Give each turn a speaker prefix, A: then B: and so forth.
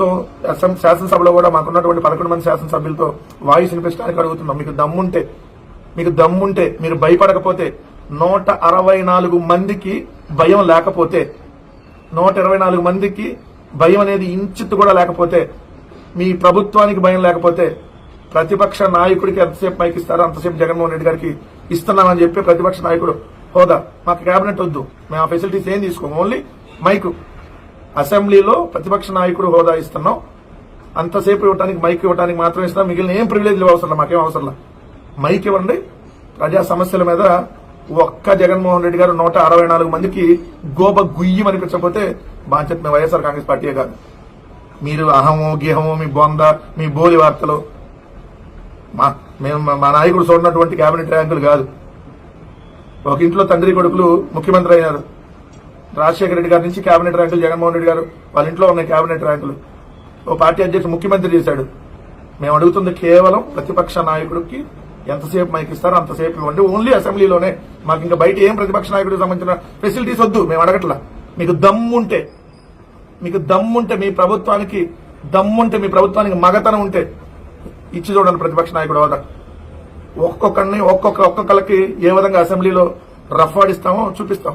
A: So అసెం- శాసనసభలో కూడా మాకున్నటువంటి పదకొండు మంది శాసనసభ్యులతో వాయిస్ వినిపించడానికి అడుగుతున్నాం. మీకు దమ్ముంటే మీకు దమ్ముంటే మీరు భయపడకపోతే నూట అరవై నాలుగు మందికి భయం లేకపోతే నూట ఇరవై నాలుగు మందికి భయం అనేది ఇంచిత్ కూడా లేకపోతే మీ ప్రభుత్వానికి భయం లేకపోతే ప్రతిపక్ష నాయకుడికి ఎంతసేపు మైకి ఇస్తారో అంతసేపు జగన్మోహన్ రెడ్డి గారికి ఇస్తున్నామని చెప్పి ప్రతిపక్ష నాయకుడు హోదా మాకు కేబినెట్ వద్దు. మేము ఆ ఫెసిలిటీస్ ఏం తీసుకోము. Only mic. అసెంబ్లీలో ప్రతిపక్ష నాయకుడు హోదా ఇస్తున్నాం. అంతసేపు ఇవ్వడానికి మైక్ ఇవ్వడానికి మాత్రం ఇస్తున్నాం. మిగిలిన ఏం ప్రివిలేజ్ అవసరం మాకేం అవసరం లేదు. మైక్ ఇవ్వండి. ప్రజా సమస్యల మీద ఒక్క జగన్మోహన్ రెడ్డి గారు నూట అరవై నాలుగు మందికి గోబ గుయ్యం అనిపించకపోతే బాధ్యత మీ వైఎస్ఆర్ కాంగ్రెస్ పార్టీయే కాదు. మీరు అహము గిహము మీ బొంద మీ బోలి వార్తలు. మా మేము మా నాయకుడు చూడనటువంటి కేబినెట్ ర్యాంకులు కాదు. ఒక ఇంట్లో తండ్రి కొడుకులు ముఖ్యమంత్రి అయ్యారు రాజశేఖర రెడ్డి గారి నుంచి కేబినెట్ ర్యాంకులు జగన్మోహన్ రెడ్డి గారు వాళ్ళ ఇంట్లో ఉన్నాయి కేబినెట్ ర్యాంకులు. ఓ పార్టీ అధ్యక్షుడు ముఖ్యమంత్రి చేశాడు. మేము అడుగుతుంది కేవలం ప్రతిపక్ష నాయకుడికి ఎంతసేపు మైక్ ఇస్తారో అంతసేపు ఇవ్వండి. ఓన్లీ అసెంబ్లీలోనే మాకు ఇంకా బయట ఏం ప్రతిపక్ష నాయకుడికి సంబంధించిన ఫెసిలిటీస్ వద్దు. మేము అడగట్లా. మీకు దమ్ముంటే మీకు దమ్ముంటే మీ ప్రభుత్వానికి దమ్ముంటే మీ ప్రభుత్వానికి మగతనం ఉంటే ఇచ్చి చూడండి ప్రతిపక్ష నాయకుడు హోదా ఒక్కొక్కరిని ఒక్కొక్క ఒక్కొక్కరికి ఏ విధంగా అసెంబ్లీలో రఫ్ ఆడిస్తామో చూపిస్తాం.